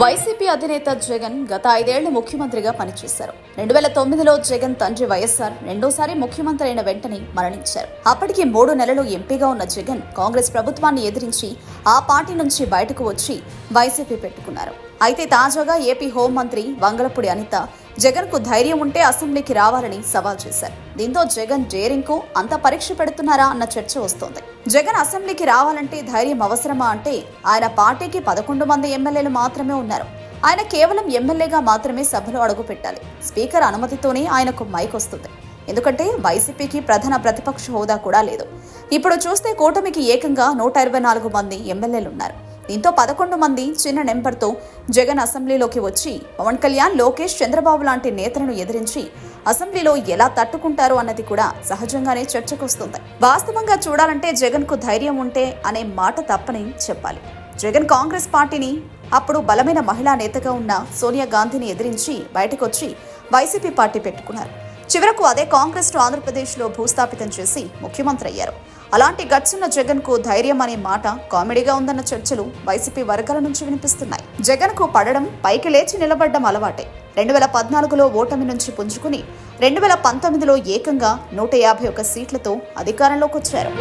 YCP అధినేత జగన్ గత ఐదేళ్ళు ముఖ్యమంత్రిగా పనిచేశారు. రెండు వేల తొమ్మిదిలో జగన్ తండ్రి వైఎస్ఆర్ రెండోసారి ముఖ్యమంత్రి అయిన వెంటనే మరణించారు. అప్పటికి మూడు నెలలు ఎంపీగా ఉన్న జగన్ కాంగ్రెస్ ప్రభుత్వాన్ని ఎదిరించి ఆ పార్టీ నుంచి బయటకు వచ్చి వైసీపీ పెట్టుకున్నారు. అయితే తాజాగా ఏపీ హోంమంత్రి వంగలపూడి అనిత జగన్కు ధైర్యం ఉంటే అసెంబ్లీకి రావాలని సవాల్ చేశారు. దీంతో జగన్ జేరింగ్కు అంత పరీక్ష పెడుతున్నారా అన్న చర్చ వస్తోంది. జగన్ అసెంబ్లీకి రావాలంటే ధైర్యం అవసరమా అంటే ఆయన పార్టీకి పదకొండు మంది ఎమ్మెల్యేలు మాత్రమే ఉన్నారు. ఆయన కేవలం ఎమ్మెల్యేగా మాత్రమే సభలో అడుగు పెట్టాలి. స్పీకర్ అనుమతితోనే ఆయనకు మైక్ వస్తుంది. ఎందుకంటే వైసీపీకి ప్రధాన ప్రతిపక్ష హోదా కూడా లేదు. ఇప్పుడు చూస్తే కూటమికి ఏకంగా నూట ఇరవై నాలుగు మంది ఎమ్మెల్యేలు ఉన్నారు. దీంతో పదకొండు మంది చిన్న నెంబర్తో జగన్ అసెంబ్లీలోకి వచ్చి పవన్ కళ్యాణ్ లోకేష్ చంద్రబాబు లాంటి నేతలను ఎదిరించి అసెంబ్లీలో ఎలా తట్టుకుంటారు అన్నది కూడా సహజంగానే చర్చకొస్తుంది. వాస్తవంగా చూడాలంటే జగన్కు ధైర్యం ఉంటే అనే మాట తప్పని చెప్పాలి. జగన్ కాంగ్రెస్ పార్టీని అప్పుడు బలమైన మహిళా నేతగా ఉన్న సోనియా గాంధీని ఎదిరించి బయటకొచ్చి వైసీపీ పార్టీ పెట్టుకున్నారు. చివరకు అదే కాంగ్రెస్ను ఆంధ్రప్రదేశ్లో భూస్థాపితం చేసి ముఖ్యమంత్రి అయ్యారు. అలాంటి గట్స్ ఉన్న జగన్కు ధైర్యం అనే మాట కామెడీగా ఉందన్న చర్చలు వైసీపీ వర్గాల నుంచి వినిపిస్తున్నాయి. జగన్కు పడడం పైకి లేచి నిలబడ్డం అలవాటే. రెండు వేల పద్నాలుగులో ఓటమి నుంచి పుంజుకుని రెండు వేల పంతొమ్మిదిలో ఏకంగా నూట యాభై ఒక్క సీట్లతో అధికారంలోకి వచ్చారు